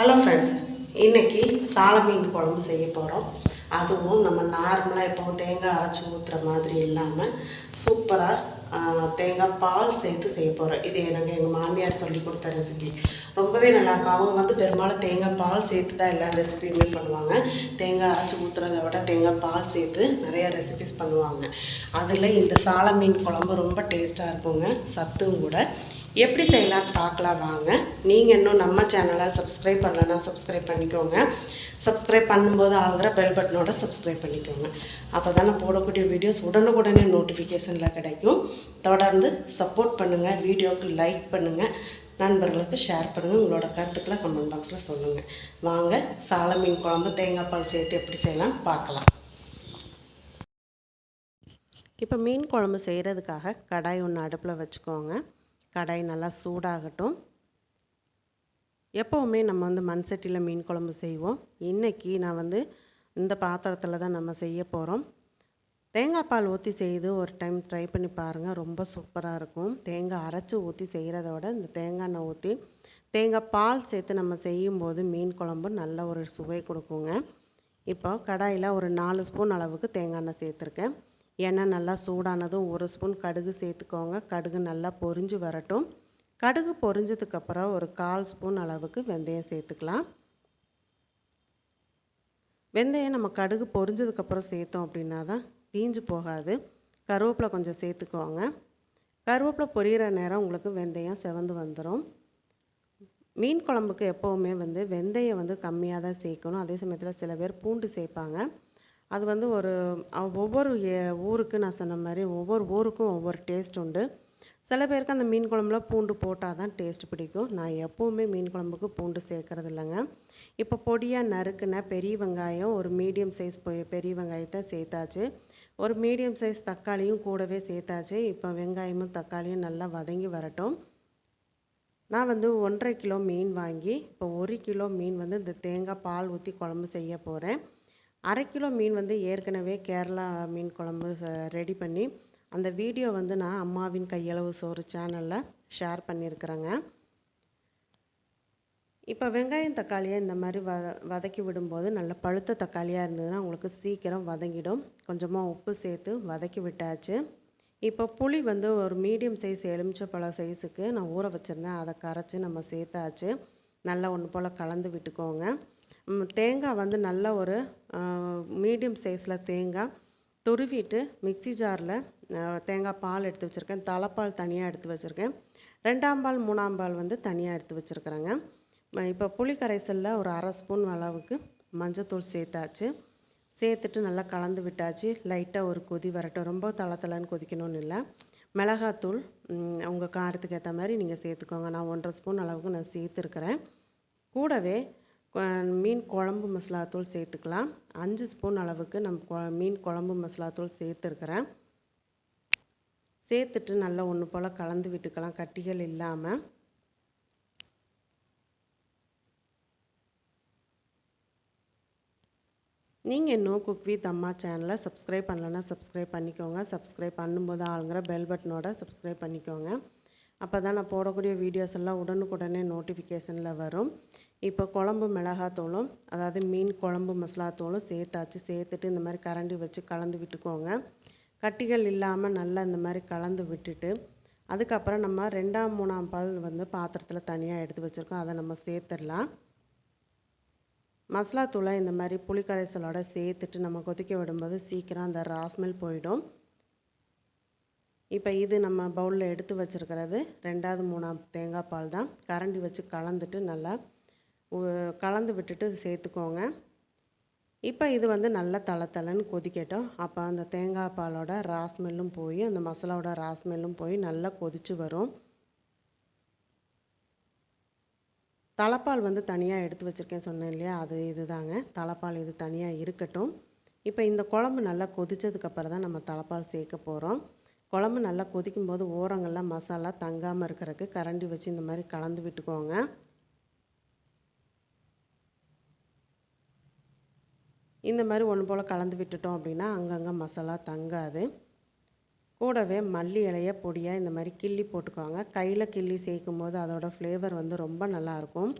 Hello friends இன்றைக்கி சால மீன் குழம்பு செய்ய போகிறோம் அதுவும் நம்ம நார்மலாக எப்போவும் தேங்காய் அரைச்சி ஊற்றுற மாதிரி இல்லாமல் சூப்பராக தேங்காய் பால் சேர்த்து செய்ய போகிறோம் இது எனக்கு எங்கள் மாமியார் சொல்லி கொடுத்த ரெசிபி ரொம்பவே நல்லாயிருக்கும் அவங்க வந்து பெரும்பாலும் தேங்காய் பால் சேர்த்து தான் எல்லா ரெசிபியுமே பண்ணுவாங்க. தேங்காய் அரைச்சி ஊற்றுறத விட தேங்காய் பால் சேர்த்து நிறையா ரெசிபிஸ் பண்ணுவாங்க. அதில் இந்த சால மீன் குழம்பு ரொம்ப டேஸ்ட்டாக இருக்குங்க. சத்தும் கூட. எப்படி செய்யலாம்னு பார்க்கலாம் வாங்க. நீங்கள் இன்னும் நம்ம சேனலை சப்ஸ்கிரைப் பண்ணலன்னா சப்ஸ்கிரைப் பண்ணிக்கோங்க. சப்ஸ்கிரைப் பண்ணும்போது ஆகிற பெல் பட்டனோட சப்ஸ்கிரைப் பண்ணிக்கோங்க. அப்போ தான் நான் போடக்கூடிய வீடியோஸ் உடனுக்குடனே நோட்டிஃபிகேஷனில் கிடைக்கும். தொடர்ந்து சப்போர்ட் பண்ணுங்கள் வீடியோவுக்கு லைக் பண்ணுங்கள் நண்பர்களுக்கு ஷேர் பண்ணுங்கள் உங்களோட கருத்துக்களை கமெண்ட் பாக்ஸில் சொல்லுங்கள் வாங்க சால மீன் குழம்பு தேங்காய் பால் சேர்த்து எப்படி செய்யலாம் பார்க்கலாம். இப்போ மீன் குழம்பு செய்கிறதுக்காக கடாய் ஒன்று அடுப்பில் வச்சுக்கோங்க. கடாய் நல்லா சூடாகட்டும். எப்போவுமே நம்ம வந்து மண் சட்டியில் மீன் குழம்பு செய்வோம். இன்றைக்கி நான் வந்து இந்த பாத்திரத்தில் தான் நம்ம செய்ய போகிறோம் தேங்காய் பால் ஊற்றி செய்து ஒரு டைம் ட்ரை பண்ணி பாருங்கள் ரொம்ப சூப்பராக இருக்கும். தேங்காய் அரைச்சி ஊற்றி செய்கிறத விட இந்த தேங்காய் எண்ணெய் ஊற்றி தேங்காய் பால் சேர்த்து நம்ம செய்யும்போது மீன் குழம்பு நல்ல ஒரு சுவை கொடுக்குங்க. இப்போ கடாயில் ஒரு நாலு ஸ்பூன் அளவுக்கு தேங்காய் எண்ணெய் சேர்த்துருக்கேன். எண்ணெய் நல்லா சூடானதும் ஒரு ஸ்பூன் கடுகு சேர்த்துக்கோங்க. கடுகு நல்லா பொரிஞ்சு வரட்டும். கடுகு பொரிஞ்சதுக்கப்புறம் ஒரு கால் ஸ்பூன் அளவுக்கு வெந்தயம் சேர்த்துக்கலாம். வெந்தயம் நம்ம கடுகு பொரிஞ்சதுக்கப்புறம் சேர்த்தோம் அப்படின்னா தான் தீஞ்சு போகாது. கருவேப்பிலை கொஞ்சம் சேர்த்துக்கோங்க. கருவேப்பிலை பொரியிற நேரம் உங்களுக்கு வெந்தயம் செவந்து வந்துடும் மீன் குழம்புக்கு எப்போவுமே வந்து வெந்தயம் வந்து கம்மியாக தான் சேர்க்கணும். அதே சமயத்தில் சில பேர் பூண்டு சேர்ப்பாங்க. அது வந்து ஒரு ஒவ்வொரு ஊருக்கு நான் சொன்ன மாதிரி ஒவ்வொரு ஊருக்கும் ஒவ்வொரு டேஸ்ட் உண்டு. சில பேருக்கு அந்த மீன் குழம்புல பூண்டு போட்டால் தான் டேஸ்ட் பிடிக்கும். நான் எப்போவுமே மீன் குழம்புக்கு பூண்டு சேர்க்கறது இல்லைங்க. இப்போ பொடியாக நறுக்குன பெரிய வெங்காயம் ஒரு மீடியம் சைஸ் பெரிய வெங்காயத்தை சேர்த்தாச்சு. ஒரு மீடியம் சைஸ் தக்காளியும் கூடவே சேர்த்தாச்சு. இப்போ வெங்காயமும் தக்காளியும் நல்லா வதங்கி வரட்டும். நான் வந்து ஒன்றரை கிலோ மீன் வாங்கி இப்போ ஒரு கிலோ மீன் வந்து இந்த தேங்காய் பால் ஊற்றி குழம்பு செய்ய போகிறேன் அரை கிலோ மீன் வந்து ஏற்கனவே கேரளா மீன் குழம்பு ரெடி பண்ணி அந்த வீடியோ வந்து நான் அம்மாவின் கையளவு சோறு சேனலில் ஷேர் பண்ணியிருக்கிறேங்க. இப்போ வெங்காயம் தக்காளியை இந்த மாதிரி வ வதக்கி விடும்போது நல்ல பழுத்த தக்காளியாக இருந்ததுன்னா உங்களுக்கு சீக்கிரம் வதங்கிடும். கொஞ்சமாக உப்பு சேர்த்து வதக்கி விட்டாச்சு. இப்போ புளி வந்து ஒரு மீடியம் சைஸ் எலுமிச்சப்பழம் சைஸுக்கு நான் ஊற வச்சுருந்தேன். அதை கரைச்சி நம்ம சேர்த்தாச்சு. நல்லா ஒன்று போல் கலந்து விட்டுக்கோங்க. தேங்காய் வந்து நல்ல ஒரு மீடியம் சைஸில் தேங்காய் துருவிட்டு மிக்சி ஜாரில் தேங்காய் பால் எடுத்து வச்சுருக்கேன். தலைப்பால் தனியாக எடுத்து வச்சுருக்கேன். ரெண்டாம் பால் மூணாம் பால் வந்து தனியாக எடுத்து வச்சுருக்குறேங்க. இப்போ புளி கரைசலில் ஒரு அரை ஸ்பூன் அளவுக்கு மஞ்சத்தூள் சேர்த்தாச்சு. சேர்த்துட்டு நல்லா கலந்து விட்டாச்சு. லைட்டாக ஒரு கொதி வரட்டும். ரொம்ப தளத்தலன்னு கொதிக்கணும்னு இல்லை. மிளகாத்தூள் உங்கள் காரத்துக்கு ஏற்ற மாதிரி நீங்கள் சேர்த்துக்கோங்க. நான் ஒன்றரை ஸ்பூன் அளவுக்கு நான் சேர்த்துருக்குறேன். கூடவே மீன் குழம்பு மசாலாத்தூள் சேர்த்துக்கலாம். அஞ்சு ஸ்பூன் அளவுக்கு நம்ம மீன் குழம்பு மசாலாத்தூள் சேர்த்துருக்குறேன். சேர்த்துட்டு நல்லா ஒன்று போல் கலந்து விட்டுக்கலாம் கட்டிகள் இல்லாமல் நீங்கள் இன்னும் குக் வித் அம்மா சேனலை சப்ஸ்கிரைப் பண்ணலன்னா சப்ஸ்கிரைப் பண்ணிக்கோங்க. சப்ஸ்கிரைப் பண்ணும்போது ஆளுங்கிற பெல் பட்டனோட சப்ஸ்கிரைப் பண்ணிக்கோங்க. அப்போ தான் நான் போடக்கூடிய வீடியோஸ் எல்லாம் உடனுக்குடனே நோட்டிஃபிகேஷனில் வரும். இப்போ குழம்பு மிளகாத்தூளும் அதாவது மீன் குழம்பு மசாலாத்தூளும் சேர்த்தாச்சு. சேர்த்துட்டு இந்த மாதிரி கரண்டி வச்சு கலந்து விட்டுக்கோங்க. கட்டிகள் இல்லாமல் நல்லா இந்த மாதிரி கலந்து விட்டுட்டு அதுக்கப்புறம் நம்ம ரெண்டாம் மூணாம் பால் வந்து பாத்திரத்தில் தனியாக எடுத்து வச்சுருக்கோம். அதை நம்ம சேர்த்துடலாம். மசாலா தூளை இந்த மாதிரி புளிக்கரைசலோட சேர்த்துட்டு நம்ம கொதிக்க விடும்போது சீக்கிரம் அந்த ராஸ்மெல் போயிடும். இப்போ இது நம்ம பவுலில் எடுத்து வச்சுருக்கிறது ரெண்டாவது மூணாம் தேங்காய் பால் தான். கரண்டி வச்சு கலந்துட்டு நல்லா கலந்து விட்டுட்டு சேர்த்துக்கோங்க. இப்போ இது வந்து நல்லா தலை தலைன்னு கொதிக்கட்டும். அப்போ அந்த தேங்காய் பாலோட ராஸ்மெல்லும் போய் அந்த மசாலாவோட ராஸ்மெல்லும் போய் நல்லா கொதித்து வரும். தலைப்பால் வந்து தனியாக எடுத்து வச்சுருக்கேன் சொன்னேன் இல்லையா? அது இது தாங்க தலைப்பால் இது தனியாக இருக்கட்டும். இப்போ இந்த குழம்பு நல்லா கொதித்ததுக்கப்புறம் தான் நம்ம தலைப்பால் சேர்க்க போகிறோம் குழம்பு நல்லா கொதிக்கும் போது ஓரங்கள்லாம் மசாலா தங்காமல் இருக்கிறதுக்கு கரண்டி வச்சு இந்த மாதிரி கலந்து விட்டுக்கோங்க. இந்த மாதிரி ஒன்று போல் கலந்து விட்டுட்டோம் அப்படின்னா அங்கங்கே மசாலா தங்காது. கூடவே மல்லி இலைய பொடியாக இந்த மாதிரி கிள்ளி போட்டுக்கோங்க. கையில் கிள்ளி சேர்க்கும் போது அதோடய ஃப்ளேவர் வந்து ரொம்ப நல்லாயிருக்கும்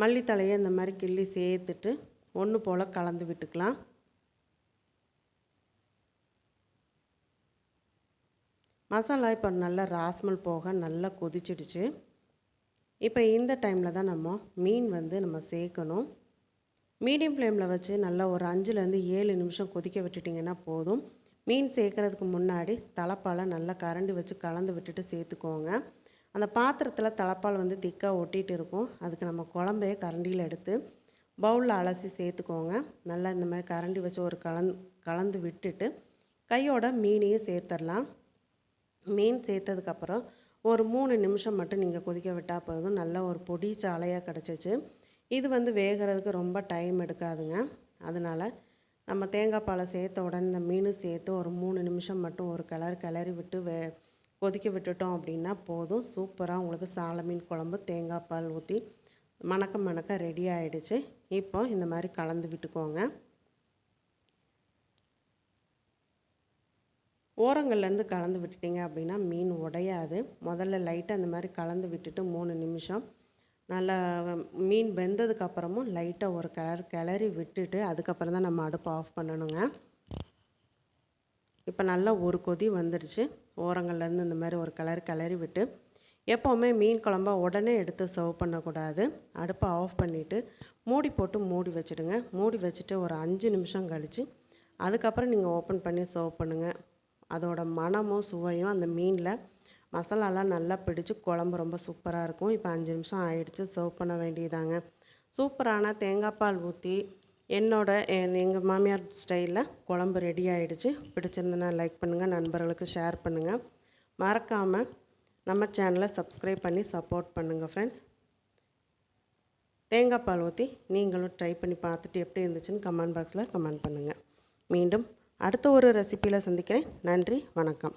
மல்லித்தழையை இந்த மாதிரி கிள்ளி சேர்த்துட்டு ஒன்று போல் கலந்து விட்டுக்கலாம். மசாலா இப்போ நல்லா ராஸ்மல் போக நல்லா கொதிச்சிடுச்சு. இப்போ இந்த டைமில் தான் நம்ம மீன் வந்து நம்ம சேர்க்கணும். மீடியம் ஃப்ளேமில் வச்சு நல்லா ஒரு அஞ்சுலேருந்து ஏழு நிமிஷம் கொதிக்க விட்டுட்டிங்கன்னா போதும். மீன் சேர்க்குறதுக்கு முன்னாடி தலைப்பால் நல்லா கரண்டி வச்சு கலந்து விட்டுட்டு சேர்த்துக்கோங்க. அந்த பாத்திரத்தில் தலைப்பால் வந்து திக்காக ஒட்டிகிட்டு இருக்கும். அதுக்கு நம்ம குழம்பையே கரண்டியில் எடுத்து பவுலில் அலசி சேர்த்துக்கோங்க. நல்லா இந்த மாதிரி கரண்டி வச்சு ஒரு கலந் கலந்து விட்டுட்டு கையோட மீனையும் சேர்த்துடலாம் மீன் சேர்த்ததுக்கப்புறம் ஒரு மூணு நிமிஷம் மட்டும் நீங்கள் கொதிக்க விட்டால் போதும். நல்ல ஒரு பொடி சாலையாக கிடச்சிச்சு. இது வந்து வேகிறதுக்கு ரொம்ப டைம் எடுக்காதுங்க. அதனால் நம்ம தேங்காய் பாலை சேர்த்த உடனே இந்த மீன் சேர்த்து ஒரு மூணு நிமிஷம் மட்டும் ஒரு கலர் கிளறி விட்டு வே கொதிக்க விட்டுட்டோம் அப்படின்னா போதும். சூப்பராக உங்களுக்கு சால மீன் குழம்பு தேங்காய் பால் ஊற்றி மணக்க மணக்க ரெடி ஆகிடுச்சு இப்போ இந்த மாதிரி கலந்து விட்டுக்கோங்க. ஓரங்கள்லேருந்து கலந்து விட்டுட்டிங்க அப்படின்னா மீன் உடையாது. முதல்ல லைட்டாக அந்த மாதிரி கலந்து விட்டுட்டு மூணு நிமிஷம் நல்லா மீன் வெந்ததுக்கப்புறமும் லைட்டாக ஒரு கிளர் கிளறி விட்டுட்டு அதுக்கப்புறம் தான் நம்ம அடுப்பு ஆஃப் பண்ணணுங்க. இப்போ நல்லா ஒரு கொதி வந்துடுச்சு. ஓரங்கள்லேருந்து இந்த மாதிரி ஒரு கலர் கிளறி விட்டு எப்போவுமே மீன் குழம்ப உடனே எடுத்து சர்வ் பண்ணக்கூடாது. அடுப்பை ஆஃப் பண்ணிவிட்டு மூடி போட்டு மூடி வச்சுடுங்க. மூடி வச்சுட்டு ஒரு அஞ்சு நிமிஷம் கழித்து அதுக்கப்புறம் நீங்கள் ஓப்பன் பண்ணி சர்வ் பண்ணுங்கள் அதோட மணமும் சுவையும் அந்த மீனில் மசாலாலாம் நல்லா பிடிச்சி குழம்பு ரொம்ப சூப்பராக இருக்கும். இப்போ அஞ்சு நிமிஷம் ஆயிடுச்சு. சர்வ் பண்ண வேண்டியதாங்க. சூப்பரான தேங்காய் பால் ஊற்றி என்னோட எங்கள் மாமியார் ஸ்டைலில் குழம்பு ரெடி ஆகிடுச்சு பிடிச்சிருந்தனா லைக் பண்ணுங்கள் நண்பர்களுக்கு ஷேர் பண்ணுங்கள் மறக்காமல் நம்ம சேனலை சப்ஸ்கிரைப் பண்ணி சப்போர்ட் பண்ணுங்கள் ஃப்ரெண்ட்ஸ் தேங்காய் பால் ஊற்றி நீங்களும் ட்ரை பண்ணி பார்த்துட்டு எப்படி இருந்துச்சுன்னு கமெண்ட் பாக்ஸில் கமெண்ட் பண்ணுங்கள் மீண்டும் அடுத்த ஒரு ரெசிப்பியில் சந்திக்கிறேன். நன்றி. வணக்கம்.